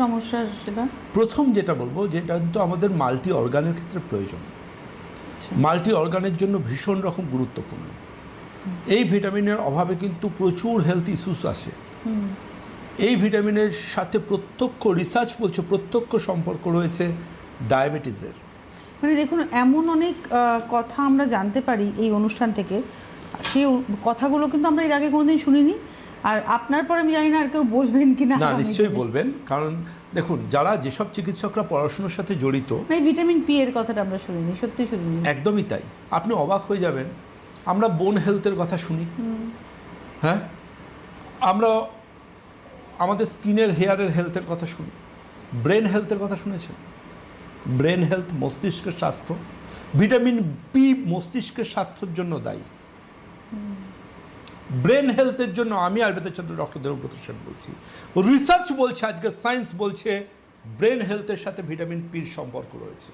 সমস্যা সেটা? প্রথম যেটা বলব যেটা কিন্তু আমাদের মাল্টি অর্গানের ক্ষেত্রে প্রয়োজন। আচ্ছা। মাল্টি অর্গানের জন্য ভীষণ রকম গুরুত্বপূর্ণ। এই ভিটামিনের অভাবে কিন্তু প্রচুর হেলথ ইস্যুস আসে। এই ভিটামিনের সাথে প্রত্যক্ষ রিসার্চ বলছে প্রত্যক্ষ সম্পর্ক রয়েছে ডায়াবেটিসের মানে দেখুন এমন অনেক কথা আমরা জানতে পারি এই অনুষ্ঠান থেকে। সেই কথাগুলো কিন্তু আমরা এর আগে কোনোদিন শুনিনি। আর আপনার পর আমি জানি না আর কেউ বলবেন কি না না নিশ্চয়ই বলবেন কারণ দেখুন যারা যেসব চিকিৎসকরা পড়াশোনার সাথে জড়িত মানে ভিটামিন পি এর কথাটা আমরা শুনিনি সত্যি শুনিনি। একদমই তাই। আপনি অবাক হয়ে যাবেন আমরা বোন হেলথের কথা শুনি। হ্যাঁ? আমরা আমাদের স্কিনের হেয়ারের হেলথের কথা শুনি। ব্রেন হেলথের কথা শুনেছেন? ব্রেন হেলথ মস্তিষ্কের স্বাস্থ্য। ভিটামিন পি মস্তিষ্কের স্বাস্থ্যের জন্য দায়ী। ব্রেন হেলথের জন্য আমি আয়ুর্বেদের চন্দ্র ডক্টর দেবব্রত সেন বলছি রিসার্চ বলছে আজকে সায়েন্স বলছে ব্রেন হেলথের সাথে ভিটামিন পির সম্পর্ক রয়েছে।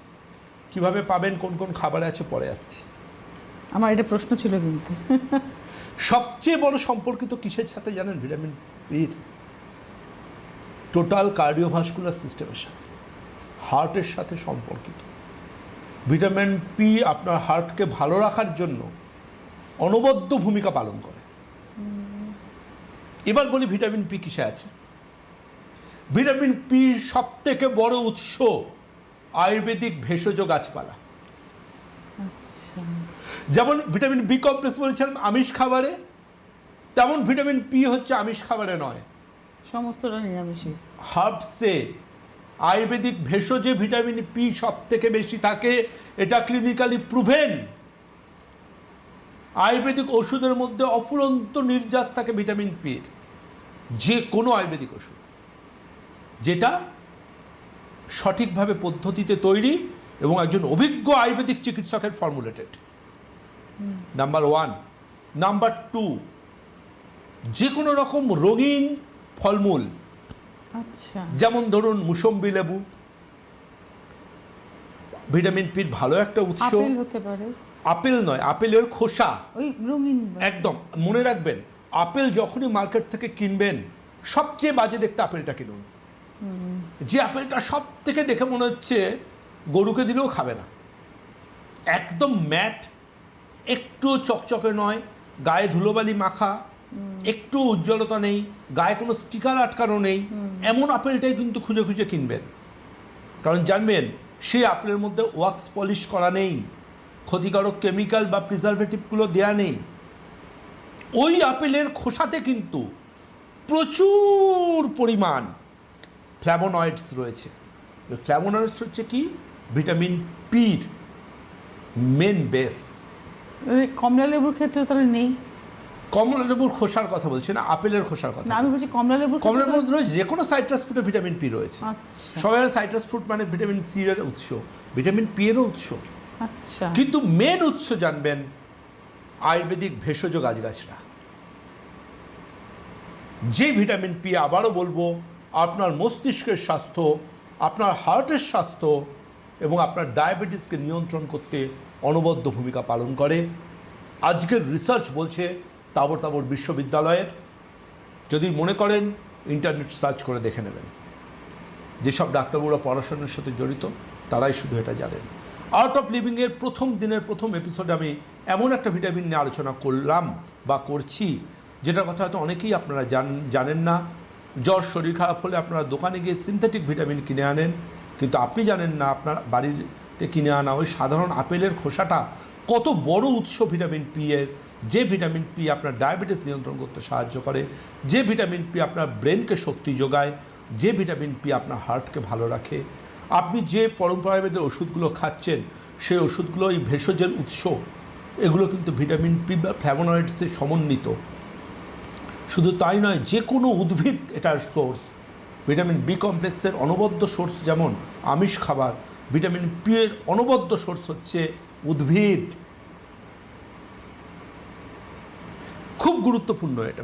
কীভাবে পাবেন কোন কোন খাবারে আছে পরে আসছি। আমার এটা প্রশ্ন ছিল কিন্তু। সবচেয়ে বড় সম্পর্কিত কিসের সাথে জানেন ভিটামিন পির টোটাল কার্ডিওভাস্কুলার সিস্টেমের সাথে। হার্টের সাথে সম্পর্কিত। ভিটামিন পি আপনার হার্টকে ভালো রাখার জন্য অনবদ্য ভূমিকা পালন করে। এবার বলি ভিটামিন পি কিসে আছে? ভিটামিন পি সব থেকে বড় উৎস আয়ুর্বেদিক ভেষজ গাছপালা। আচ্ছা। যেমন ভিটামিন বি কমপ্লেক্স বলেছিলাম আমিষ খাবারে তেমন ভিটামিন পি হচ্ছে আমিষ খাবারে নয়। সমস্তটা নিরামিষই। হার্বসে আয়ুর্বেদিক ভেষজে ভিটামিন পি সব থেকে বেশি থাকে এটা ক্লিনিক্যালি প্রুভেন আয়ুর্বেদিক ওষুধের মধ্যে অফুরন্ত নির্যাস থাকে ভিটামিন পির। যে কোনো আয়ুর্বেদিক ওষুধ যেটা সঠিকভাবে পদ্ধতিতে তৈরি এবং একজন অভিজ্ঞ আয়ুর্বেদিক চিকিৎসকের formulated number one number two যে কোনো রকম রঙিন ফলমূল। আচ্ছা। যেমন ধরুন মুসম্বি লেবু। ভিটামিন পির ভালো একটা উৎস। আপেল হতে পারে। আপেল নয় আপেলের খোসা। ওই রঙিন একদম মনে রাখবেন। আপেল যখনই মার্কেট থেকে কিনবেন সবচেয়ে বাজে দেখতে আপেলটা কিনুন। যে আপেলটা সব থেকে দেখে মনে হচ্ছে গরুকে দিলেও খাবে না। একদম ম্যাট একটু চকচকে নয় গায়ে ধুলোবালি মাখা একটু উজ্জ্বলতা নেই গায়ে কোনো স্টিকার আটকানো নেই এমন আপেলটাই কিন্তু খুঁজে খুঁজে কিনবেন। কারণ জানবেন সেই আপেলের মধ্যে ওয়াক্স পলিশ করা নেই ক্ষতিকারক কেমিক্যাল বা প্রিজারভেটিভগুলো দেয়া নেই। ওই আপেলের খোসাতে কিন্তু প্রচুর পরিমাণ ফ্ল্যাভোনয়েডস রয়েছে। ফ্ল্যাভোনয়েডস হচ্ছে কি? ভিটামিন পির মেন বেস ওই কমলা লেবুর ক্ষেত্রে তাহলে নেই? কমলা লেবুর খোসার কথা বলছি না আপেলের খোসার কথা আমি বলছি কমলা লেবুর ক্ষেত্রে মধ্যে রয়েছে যে কোনো সাইট্রাস ফ্রুটে ভিটামিন পি রয়েছে। আচ্ছা। সবাই সাইট্রাস ফ্রুট মানে ভিটামিন সি এর উৎস ভিটামিন পি এরও উৎস। আচ্ছা। কিন্তু মেন উৎস জানবেন আয়ুর্বেদিক ভেষজ গাছগাছরা। যে ভিটামিন পি আবারও বলব, আপনার মস্তিষ্কের স্বাস্থ্য, আপনার হার্টের স্বাস্থ্য এবং আপনার ডায়াবেটিসকে নিয়ন্ত্রণ করতে অনবদ্য ভূমিকা পালন করে। আজকের রিসার্চ বলছে তাবর তাবর বিশ্ববিদ্যালয়ের। যদি মনে করেন ইন্টারনেট সার্চ করে দেখে নেবেন। যেসব ডাক্তারবাবুরা পড়াশোনার সাথে জড়িত, তারাই শুধু এটা জানেন। আউট অফ লিভিংয়ের প্রথম দিনের প্রথম এপিসোডে আমি এমন একটা ভিটামিন নিয়ে আলোচনা করলাম বা করছি, যেটার কথা হয়তো অনেকেই আপনারা জান, জানেন না। জ্বর শরীর খারাপ হলে আপনারা দোকানে গিয়ে সিনথেটিক ভিটামিন কিনে আনেন। কিন্তু আপনি জানেন না, আপনার বাড়িতে কিনে আনা ওই সাধারণ আপেলের খোসাটা কত বড় উৎস ভিটামিন পি এর। যে ভিটামিন পি আপনার ডায়াবেটিস নিয়ন্ত্রণ করতে সাহায্য করে, যে ভিটামিন পি আপনার ব্রেনকে শক্তি যোগায়, যে ভিটামিন পি আপনার হার্টকে ভালো রাখে। আপনি যে পরম্পরাবেদের ওষুধগুলো খাচ্ছেন, সেই ওষুধগুলো এই ভেষজের উৎস। এগুলো কিন্তু ভিটামিন পি বা ফ্ল্যাভোনয়েডসে সমন্বিত। শুধু তাই নয় যে কোনো উদ্ভিদ এটার সোর্স। ভিটামিন বি কমপ্লেক্সের অনবদ্য সোর্স যেমন আমিষ খাবার, ভিটামিন পি এর অনবদ্য সোর্স হচ্ছে উদ্ভিদ। খুব গুরুত্বপূর্ণ এটা